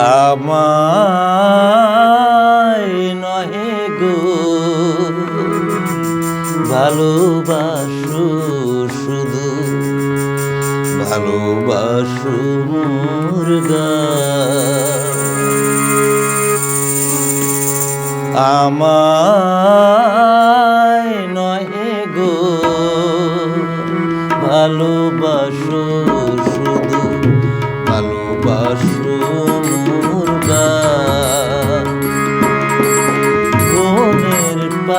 আমায় নহে গো। ভালোবাসো শুধু ভালোবাসো মুর্গা আমায় নহে গো। ভালোবাসো শুধু ভালোবাসো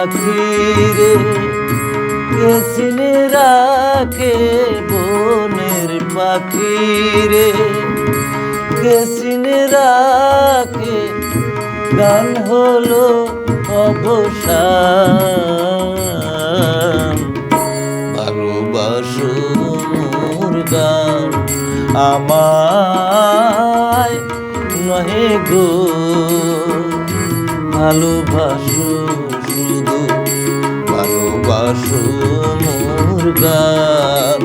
পাখিরে কেসিনে রাখে বনের পাখিরে। কেসিনে রাখে, গান হলো অবসান। গান আমায় নহে গো, ভালোবাসো ভালোবাসো মোর গান।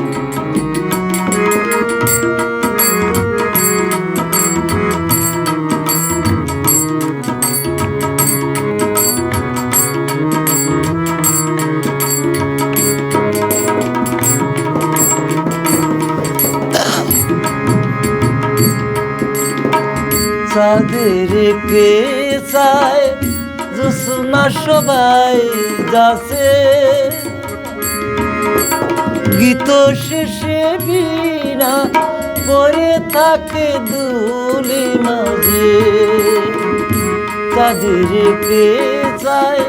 চাঁদের চায় জোসনা সবাই যাচ্ছে। গীত শেষে বিনা পরে থাকে দুলি মাঝে। চাঁদের কে চায়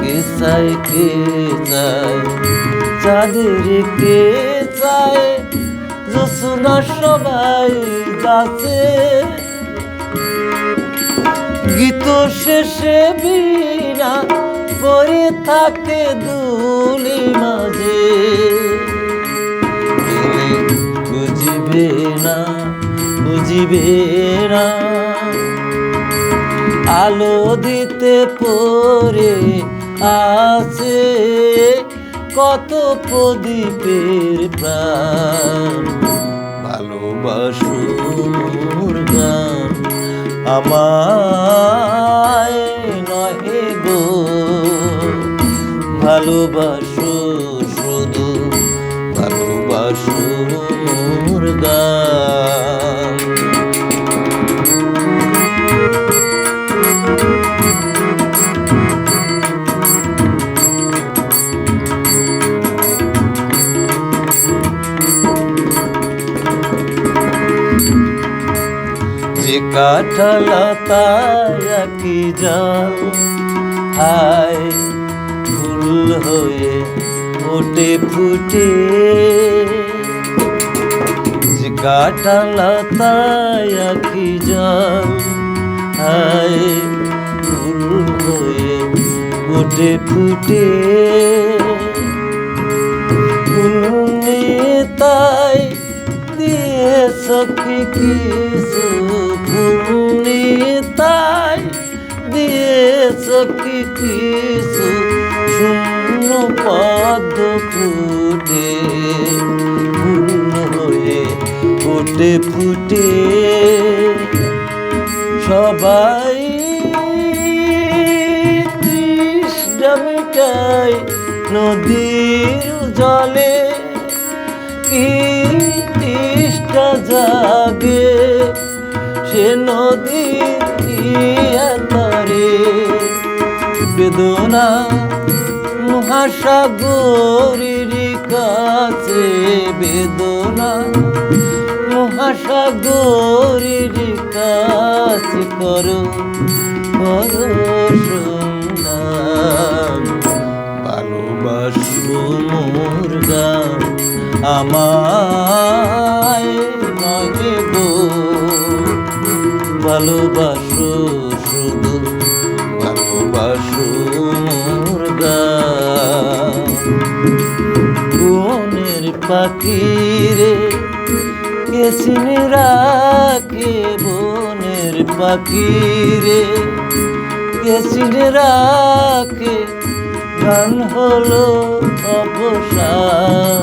কে চায় কে চায়? চাঁদের কে চায় জোসনা সবাই যাচ্ছে গীত শেষে বিনা পরে থাকে দুলি মাঝে। আলো দিতে পরে আছে কত প্রদীপের প্রাণ। ভালোবাসো মোর গান আমায় নহে গো। ভালোবাসো শুধু ভালোবাসো। যে কাঠালতায় কি জল। হায় ফুল হয়ে ওটে ফুটে। যে কাঠালতায় কি জল। হায় ফুল হয়ে ওটে ফুটে। সখী কিছু ফুলনি তাই? দিয়ে সখী কিছু শূন্য পদ্ম ফুটে হয়ে ফুটে ফুটে। সবাই তৃষ্ণা নদীর জলে, কি জাগে সে নদী তারে বেদনা মহাসাগরের কাছে, বেদনা মহাসাগরের কাছে করো করো ভালোবাসবো মোর গান আমায় ভালোবাসো শুধু ভালোবাসো বনের পাখিরে কেসিনে রাখে? বনের পাখিরে কেসিনে রাখে? গান হলো অবসান